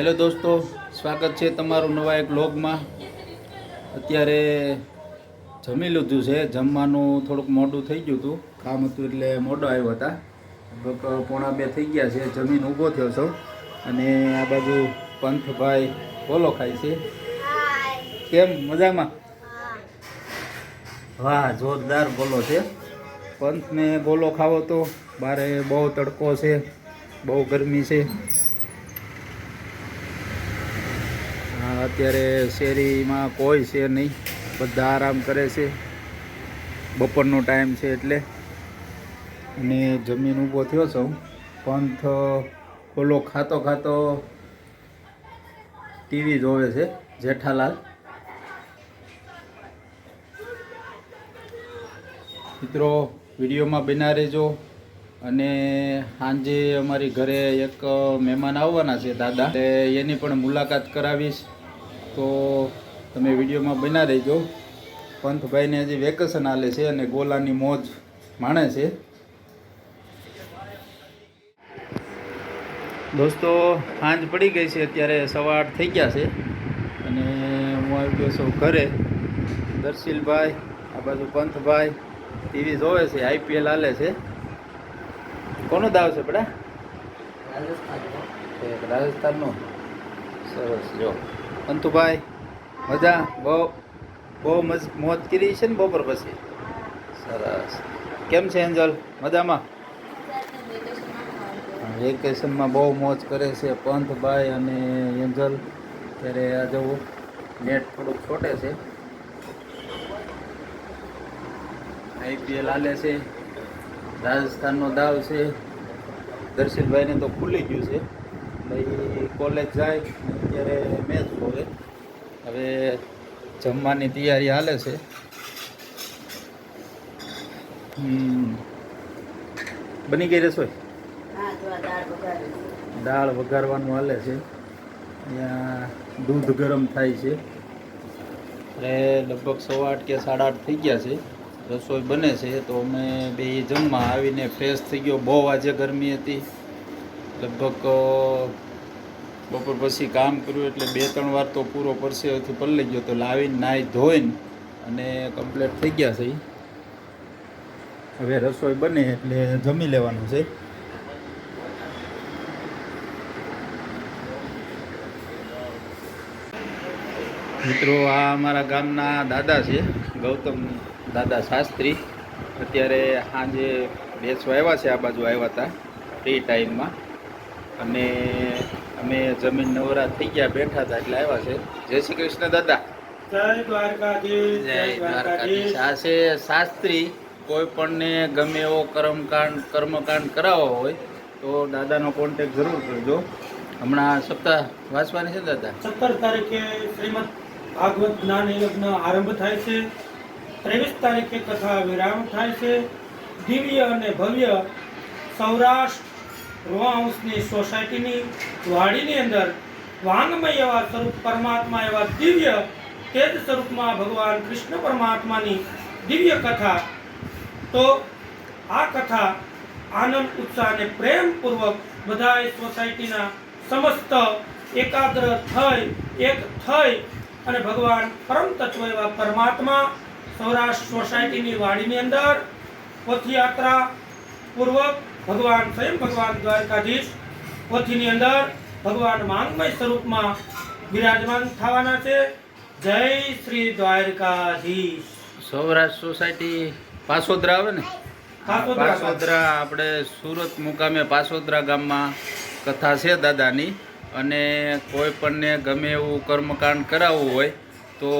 Hello દોસ્તો, સ્વાગત છે તમારું નવા એક વ્લોગમાં અત્યારે જમી લીધું છે, જમવાનું થોડુંક મોડું થઈ ગયું હતું. કામ હતું એટલે મોડો આવ્યો હતા. લગભગ પોણા બે થઈ ગયા છે, જમીન ઊભો થયો છો. અને આ બાજુ પંથભાઈ બોલો ખાય છે. કેમ, મજામાં? વાહ, જોરદાર બોલો છે. પંથને બોલો ખાવો તો બારે બહુ તડકો છે, બહુ ગરમી છે હા, અત્યારે શેરીમાં કોઈ છે નહીં. બધા આરામ કરે છે. બપોરનો ટાઈમ છે એટલે. અને જમીન ઊભો થયો છું. પંથ ખોલો ખાતો ખાતો ટીવી જોવે છે, જેઠાલાલ. મિત્રો, વિડીયોમાં બના રહેજો. અને સાંજે અમારી ઘરે એક મહેમાન આવવાના છે, દાદા. એટલે એની પણ મુલાકાત કરાવીશ. તો તમે વિડીયોમાં બના રહેજો. પંથભાઈને હજી વેકેશન આલે છે અને ગોલાની મોજ માણે છે. દોસ્તો સાંજ પડી ગઈ છે અત્યારે સવા આઠ થઈ ગયા છે. અને હું આવી ગયો છું ઘરે. દર્શિલભાઈ આ બાજુ પંથભાઈ ટીવી જોવે છે આઈપીએલ હાલે છે. કોનો દાવ છે બડા રાજસ્થાનનો. સરસ જો. પંથુભાઈ મજા? બહુ બહુ મજ, મોજ કરી છે ને બપોર પછી? સરસ. કેમ છે એન્જલ? મજામાં? વેકેશનમાં બહુ મોજ કરે છે પંથભાઈ અને એન્જલ. ત્યારે આ જવું નેટ થોડુંક છોટે છે. આઈપીએલ હાલે છે. રાજસ્થાનનો દાવ છે. દર્શિતભાઈને તો ખુલી ગયું છે. ભાઈ કોલેજ જાય અત્યારે મેચ હોય હવે. જમવાની તૈયારી હાલે છે. હમ. બની ગઈ રસોઈ? દાળ વઘારવાનું હાલે છે. અહીંયા દૂધ ગરમ થાય છે. એટલે લગભગ સવા આઠ કે સાડા આઠ થઈ ગયા છે. રસોઈ બને છે તો અમે બે જમવા આવીને ફ્રેશ થઈ ગયો. બહુ આજે ગરમી હતી. લગભગ બપોર પછી કામ કર્યું એટલે બે ત્રણ વાર તો પૂરો પરસેવથી પલળી ગયો તો લાવીને, નાહી ધોઈને અને કમ્પ્લીટ થઈ ગયા છે હવે રસોઈ બને એટલે જમી લેવાનું છે. મિત્રો, આ અમારા ગામના દાદા છે, ગૌતમ દાદા શાસ્ત્રી. અત્યારે સાંજે બેસવા આવ્યા છે, આ બાજુ આવ્યા હતા ફ્રી ટાઈમમાં અને અમે જમીન નવરા થઈ ગયા બેઠા હતા એટલે આવ્યા છે. જય શ્રી કૃષ્ણ દાદા. જય દ્વારકાધીશ જય દ્વારકાધીશ. આ છે શાસ્ત્રી. કોઈ પણને ગમે એવો કર્મકાંડ કર્મકાંડ કરાવવો હોય તો દાદાનો કોન્ટેક જરૂર કરજો. હમણાં સપ્તાહ વાંચવાની છે દાદા? સત્તર તારીખે શ્રીમદ ભાગવત જ્ઞાન યજ્ઞ આરંભ થાય છે. ત્રેવીસ તારીખે કથા વિરામ થાય છે. દિવ્ય અને ભવ્ય સૌરાષ્ટ્ર રોહાઉસની સોસાયટીની વાડીની અંદર વાંગમય એવા સ્વરૂપ પરમાત્મા એવા દિવ્ય તેજ સ્વરૂપમાં ભગવાન કૃષ્ણ પરમાત્માની દિવ્ય કથા, તો આ કથા આનંદ, ઉત્સાહ અને પ્રેમપૂર્વક બધાય સોસાયટીના સમસ્ત એકાગ્ર થઈ, એક થઈ અને ભગવાન પરમ તત્વ એવા પરમાત્મા સૌરાષ્ટ્ર સોસાયટીની વાડીની અંદર પથયાત્રા પૂર્વક ભગવાન સ્વયં ભગવાન દ્વારકાધીશ. પોથીની અંદર ભગવાન માંગમય સ્વરૂપમાં બિરાજમાન થવાના છે. જય શ્રી દ્વારકાધીશ. સૌરાષ્ટ્ર સોસાયટી પાસોદરા આવે ને? પાસોદરા. આપણે સુરત મુકામે પાસોદરા ગામમાં કથા છે દાદાની. અને કોઈ પણને ગમે એવું કર્મકાંડ કરાવવું હોય તો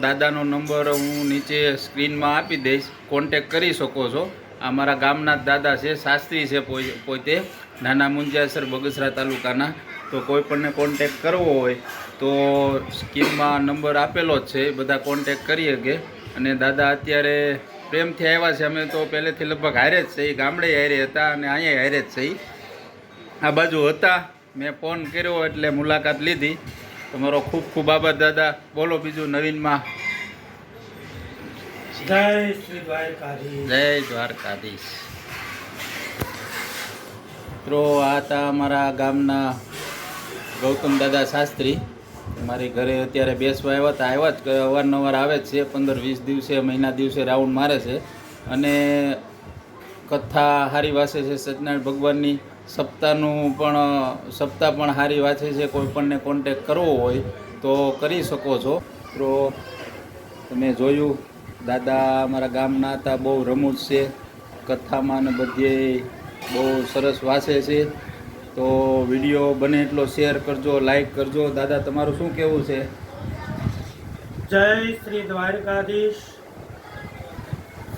દાદાનો નંબર હું નીચે સ્ક્રીનમાં આપી દઈશ. કોન્ટેક કરી શકો છો. આ મારા ગામના દાદા છે, શાસ્ત્રી છે પોતે, નાના મુંજાસર બગસરા તાલુકાના. તો કોઈ પણને કોન્ટેક કરવો હોય તો સ્કીમમાં નંબર આપેલો જ છે, એ બધા કોન્ટેક કરી શકે. અને દાદા અત્યારે પ્રેમથી આવ્યા છે, અમે તો પહેલેથી લગભગ હારે જ છે ગામડે હારે હતા અને અહીંયા હારે જ છે. આ બાજુ હતા, મેં ફોન કર્યો એટલે મુલાકાત લીધી. તમારો ખૂબ ખૂબ આભાર, દાદા. બોલો બીજું નવીનમાં. જય જય દ્વારકાધીશ. મિત્રો, આ હતા અમારા ગામના ગૌતમ દાદા શાસ્ત્રી. મારી ઘરે અત્યારે બેસવા આવ્યા હતા. આવ્યા જ અવારનવાર આવે જ છે. પંદર વીસ દિવસે, મહિના દિવસે રાઉન્ડ મારે છે. અને કથા હારી વાંચે છે સત્યનારાયણ ભગવાનની. સપ્તાહનું પણ, સપ્તાહ પણ હારી વાંચે છે. કોઈ પણને કોન્ટેક કરવો હોય તો કરી શકો છો. તો તમે જોયું દાદા અમારા ગામના હતા, બહુ રમૂજ છે, કથામાં ને બધે બહુ સરસ વાસે છે. તો વીડિયો બને એટલો શેર કરજો, લાઈક કરજો. દાદા, તમારું શું કહેવું છે? જય શ્રી દ્વારકાધીશ.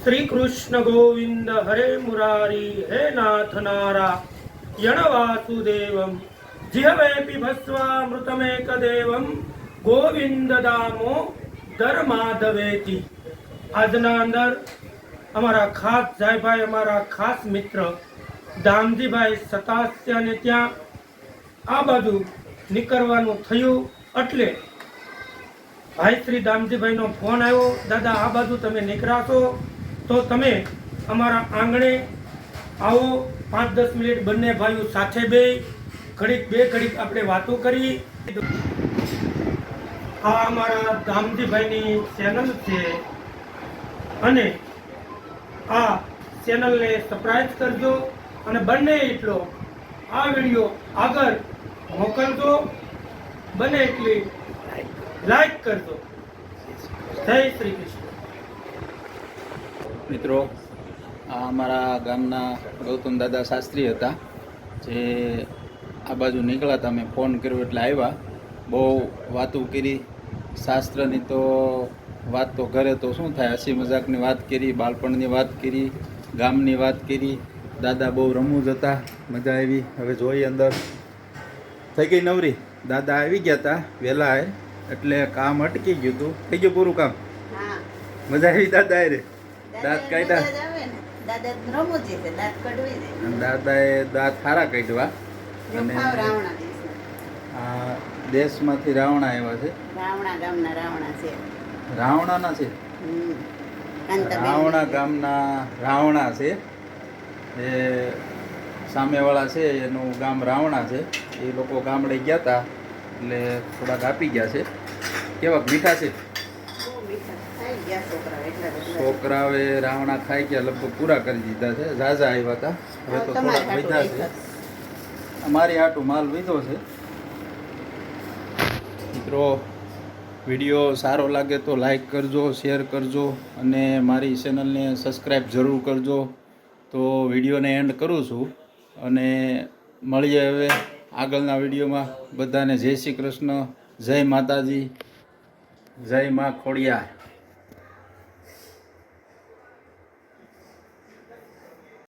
શ્રી કૃષ્ણ ગોવિંદ, હરે મુરારી, હે નાથ નારા, યણ વાસુદેવમ, જીહવેપી ભસ્વામૃતમેક દેવમ ગોવિંદ દામો, ધર્માધવેતી. આજના અંદર અમારા ખાસ જાયભાઈ, અમારા ખાસ મિત્ર દામજીભાઈ સતાસ્યને ત્યાં આ બાજુ નીકળવાનું થયું એટલે ભાઈ શ્રી દામજીભાઈનો ફોન આવ્યો, દાદા, આ બાજુ તમે નીકળાશો તો તમે અમારા આંગણે આવો પાંચ દસ મિનિટ બંને ભાઈઓ સાથે બે ઘડીક બે, ઘડીક આપણે વાતો કરી. આ અમારા દામજીભાઈની ચેનલ છે. અને આ ચેનલને સબસ્ક્રાઇબ કરજો અને બંને એટલો આ વીડિયો આગળ મોકલજો. બને એટલી લાઈક કરજો. જય શ્રી કૃષ્ણ. મિત્રો, આ અમારા ગામના ગૌતમ દાદા શાસ્ત્રી હતા. જે આ બાજુ નીકળ્યા હતા મેં ફોન કર્યો એટલે આવ્યા. બહુ વાતો કરી. શાસ્ત્રની તો વાત તો ઘરે તો શું થાય? હસી મજાકની વાત કરી બાળપણની વાત કરી ગામની વાત કરી. દાદા બહુ રમૂજ હતા મજા આવી. હવે જોઈએ અંદર. થઈ ગઈ નવરી? દાદા આવી ગયા હતા વહેલા એટલે કામ અટકી ગયું હતું થઈ ગયું પૂરું કામ? મજા આવી દાદા રે દાંત કાઢ્યા? દાદાએ દાંત સારા કાઢવા અને દેશમાંથી રાવણા આવ્યા છે. રાવણા ગામના રાવણા છે. રાવણાના છે. રાવણા ગામના રાવણા છે. એ સામેવાળા છે એનું ગામ રાવણા છે. એ લોકો ગામડે ગયા હતા એટલે થોડાક આપી ગયા છે. કેવા મીઠા છે? છોકરાઓએ રાવણા ખાઈ ગયા લગભગ પૂરા કરી દીધા છે. ઝાઝા આવ્યા હતા. હવે તો થોડાક મીઠા છે. અમારી આટું માલ લીધો છે. મિત્રો વીડિયો સારો લાગે તો લાઈક કરજો શેર કરજો અને મારી ચેનલને સબસ્ક્રાઈબ જરૂર કરજો. તો વિડીયોને એન્ડ કરું છું અને મળીએ હવે આગળના વિડીયોમાં. બધાને જય શ્રી કૃષ્ણ, જય માતાજી, જય મા ખોડિયાર.